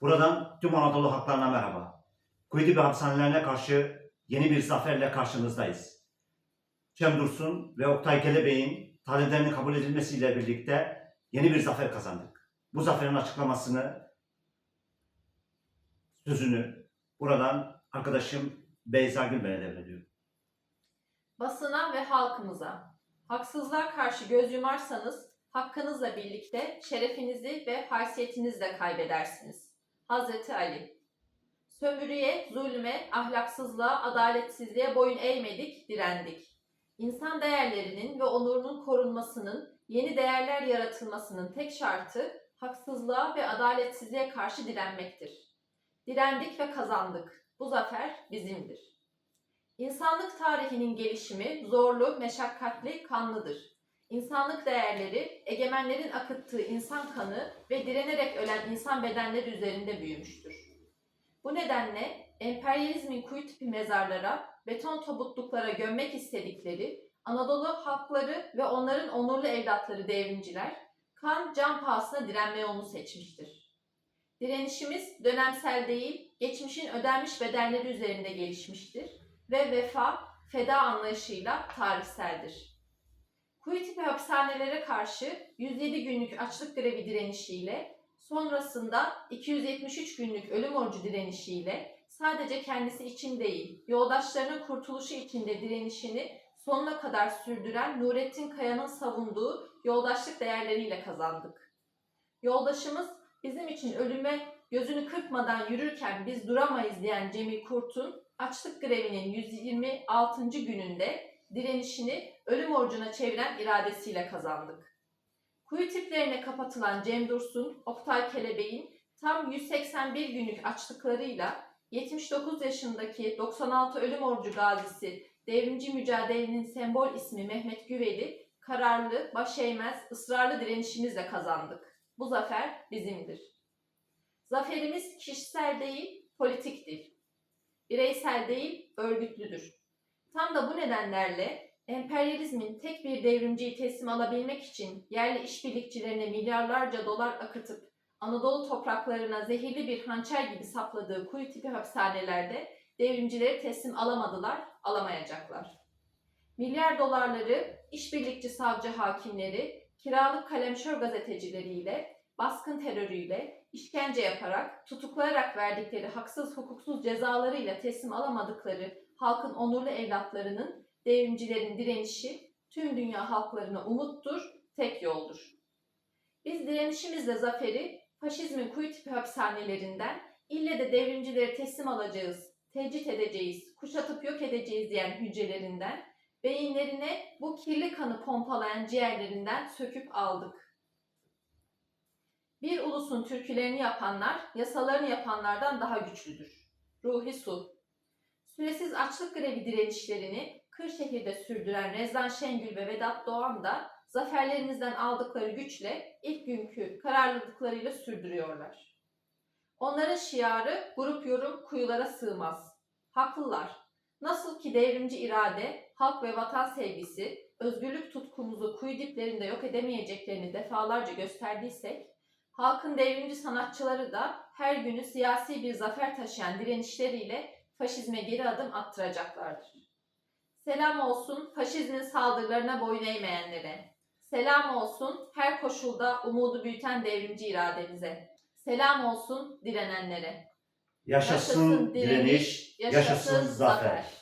Buradan tüm Anadolu halklarına merhaba. Kuyudibi hapishanelerine karşı yeni bir zaferle karşınızdayız. Cem Dursun ve Oktay Kelebey'in taliplerinin kabul edilmesiyle birlikte yeni bir zafer kazandık. Bu zaferin açıklamasını, sözünü buradan arkadaşım Beyza Gülben'e devrediyorum. Basına ve halkımıza, haksızlığa karşı göz yumarsanız hakkınızla birlikte şerefinizi ve haysiyetinizi de kaybedersiniz. Hazreti Ali Sömürüye, zulme, ahlaksızlığa, adaletsizliğe boyun eğmedik, direndik. İnsan değerlerinin ve onurunun korunmasının, yeni değerler yaratılmasının tek şartı haksızlığa ve adaletsizliğe karşı direnmektir. Direndik ve kazandık. Bu zafer bizimdir. İnsanlık tarihinin gelişimi zorlu, meşakkatli, kanlıdır. İnsanlık değerleri, egemenlerin akıttığı insan kanı ve direnerek ölen insan bedenleri üzerinde büyümüştür. Bu nedenle emperyalizmin kuyu tipi mezarlara, beton tabutluklara gömmek istedikleri Anadolu halkları ve onların onurlu evlatları devrimciler, kan can pahasına direnme yolunu seçmiştir. Direnişimiz dönemsel değil, geçmişin ödenmiş bedelleri üzerinde gelişmiştir ve vefa, feda anlayışıyla tarihseldir. Kuyu tipi hapishanelere karşı 107 günlük açlık grevi direnişiyle, sonrasında 273 günlük ölüm orucu direnişiyle sadece kendisi için değil, yoldaşlarının kurtuluşu için de direnişini sonuna kadar sürdüren Nurettin Kaya'nın savunduğu yoldaşlık değerleriyle kazandık. Yoldaşımız bizim için ölüme gözünü kırpmadan yürürken biz duramayız diyen Cemil Kurt'un açlık grevinin 126. gününde direnişini ölüm orucuna çeviren iradesiyle kazandık. Kuyu tiplerine kapatılan Cem Dursun, Oktay Kelebey'in tam 181 günlük açlıklarıyla 79 yaşındaki 96 ölüm orucu gazisi devrimci mücadelenin sembol ismi Mehmet Güveli, kararlı, baş eğmez, ısrarlı direnişimizle kazandık. Bu zafer bizimdir. Zaferimiz kişisel değil, politiktir. Bireysel değil, örgütlüdür. Tam da bu nedenlerle emperyalizmin tek bir devrimciyi teslim alabilmek için yerli işbirlikçilerine milyarlarca dolar akıtıp Anadolu topraklarına zehirli bir hançer gibi sapladığı kuyu tipi hapishanelerde devrimcileri teslim alamadılar, alamayacaklar. Milyar dolarları işbirlikçi savcı hakimleri, kiralık kalemşör gazetecileriyle, baskın terörüyle, işkence yaparak, tutuklayarak verdikleri haksız hukuksuz cezalarıyla teslim alamadıkları halkın onurlu evlatlarının, devrimcilerin direnişi tüm dünya halklarına umuttur, tek yoldur. Biz direnişimizle zaferi faşizmin kuyu tipi hapishanelerinden ille de devrimcileri teslim alacağız, tecrit edeceğiz, kuşatıp yok edeceğiz diyen hücrelerinden, beyinlerine bu kirli kanı pompalayan ciğerlerinden söküp aldık. Bir ulusun türkülerini yapanlar, yasalarını yapanlardan daha güçlüdür. Ruhi Su Süresiz açlık grevi direnişlerini Kırşehir'de sürdüren Rezan Şengül ve Vedat Doğan da zaferlerimizden aldıkları güçle ilk günkü kararlılıklarıyla sürdürüyorlar. Onların şiarı grup yorum kuyulara sığmaz. Haklılar. Nasıl ki devrimci irade, halk ve vatan sevgisi, özgürlük tutkumuzu kuyu diplerinde yok edemeyeceklerini defalarca gösterdiysek, halkın devrimci sanatçıları da her günü siyasi bir zafer taşıyan direnişleriyle faşizme geri adım attıracaklardır. Selam olsun faşizmin saldırılarına boyun eğmeyenlere. Selam olsun her koşulda umudu büyüten devrimci irademize. Selam olsun direnenlere. Yaşasın direniş, yaşasın zafer.